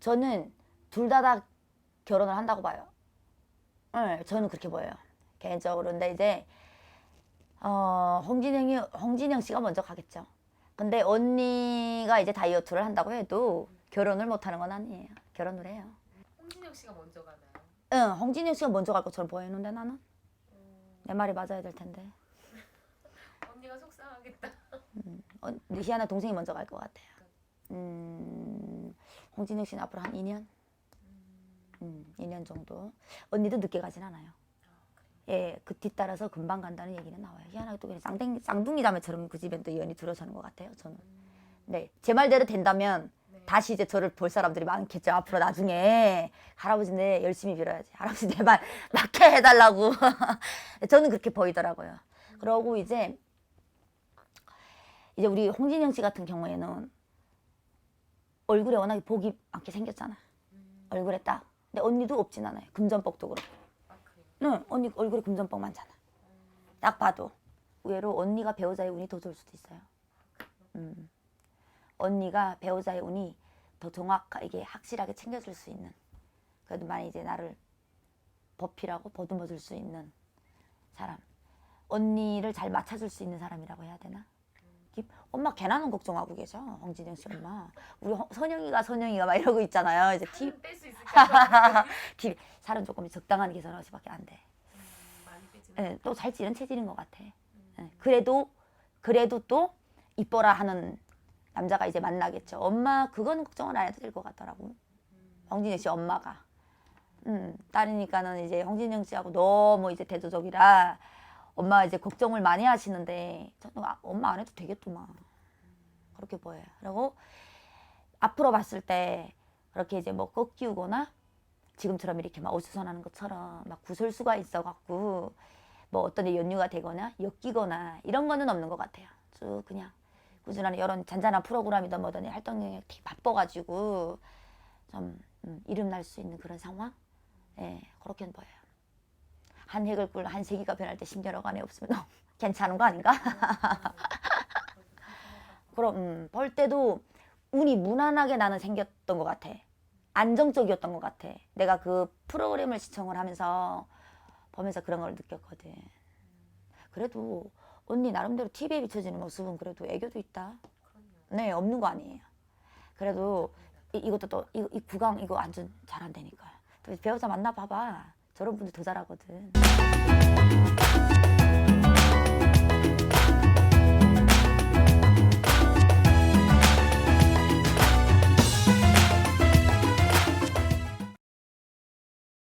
저는 둘 다 다 결혼을 한다고 봐요. 네, 저는 그렇게 보여요. 개인적으로. 근데 이제 어, 홍진영이 홍진영 씨가 먼저 가겠죠. 근데 언니가 이제 다이어트를 한다고 해도 결혼을 못 하는 건 아니에요. 결혼을 해요. 홍진영 씨가 먼저 가나요? 응, 홍진영 씨가 먼저 갈 것처럼 보이는데 나는 음, 내 말이 맞아야 될 텐데. 언니가 속상하겠다. 어, 희아나 동생이 먼저 갈 것 같아요. 음, 홍진영 씨는 앞으로 한 2년? 음, 2년 정도. 언니도 늦게 가진 않아요. 예, 그 뒤따라서 금방 간다는 얘기는 나와요. 희한하게 또 그냥 쌍둥이, 쌍둥이 자매처럼 그 집엔 또 연이 들어서는 것 같아요, 저는. 네, 제 말대로 된다면 네. 다시 이제 저를 볼 사람들이 많겠죠. 앞으로 나중에 할아버지 내 열심히 빌어야지. 할아버지 내말 낳게 해달라고. 저는 그렇게 보이더라고요. 그러고 이제 이제 우리 홍진영 씨 같은 경우에는 얼굴에 워낙에 복이 많게 생겼잖아. 음, 얼굴에 딱. 근데 언니도 없진 않아요. 금전복도 그렇고. 응, 언니 얼굴에 금전복 많잖아. 딱 봐도 의외로 언니가 배우자의 운이 더 좋을 수도 있어요. 음. 언니가 배우자의 운이 더 정확하게 확실하게 챙겨줄 수 있는 그래도 만약 이제 나를 버피라고 보듬어 줄 수 있는 사람 언니를 잘 맞춰줄 수 있는 사람이라고 해야 되나? 기- 엄마 걔나는 걱정하고 계셔 홍진영 씨 엄마 우리 허- 선영이가 선영이가 막 이러고 있잖아요 이제 티, 뺄수 살은 조금 적당한 계산할 수밖에 안 돼. 음, 많이 빼지만. 예, 또잘 찌는 체질인 것 같아. 음, 예, 그래도 그래도 또 이뻐라 하는 남자가 이제 만나겠죠. 엄마 그거는 걱정을 안 해도 될 것 같더라고. 음, 홍진영 씨 엄마가. 음, 딸이니까는 이제 홍진영 씨하고 너무 이제 대조적이라 엄마 이제 걱정을 많이 하시는데 저는 아, 엄마 안 해도 되겠더만. 그렇게 보여요. 그리고 앞으로 봤을 때 그렇게 이제 뭐 꺾이거나 지금처럼 이렇게 막 어수선하는 것처럼 막 구설수가 있어갖고 뭐 어떤 데 연유가 되거나 엮이거나 이런 거는 없는 것 같아요. 쭉 그냥 꾸준한 이런 잔잔한 프로그램이든 뭐든 활동 영역이 되게 바빠가지고 좀 음, 이름 날 수 있는 그런 상황? 예, 그렇게 보여요. 한 획을 꿀 한 세기가 변할 때 10년억 안에 없으면 괜찮은 거 아닌가? 그럼 음, 볼 때도 운이 무난하게 나는 생겼던 것 같아. 안정적이었던 것 같아. 내가 그 프로그램을 시청을 하면서 보면서 그런 걸 느꼈거든. 그래도 언니 나름대로 TV에 비춰지는 모습은 그래도 애교도 있다. 네, 없는 거 아니에요. 그래도 이, 이것도 또 이, 이 구강 이거 완전 잘한다니까. 또 배우자 만나 봐봐. 저런 분들 더 잘하거든.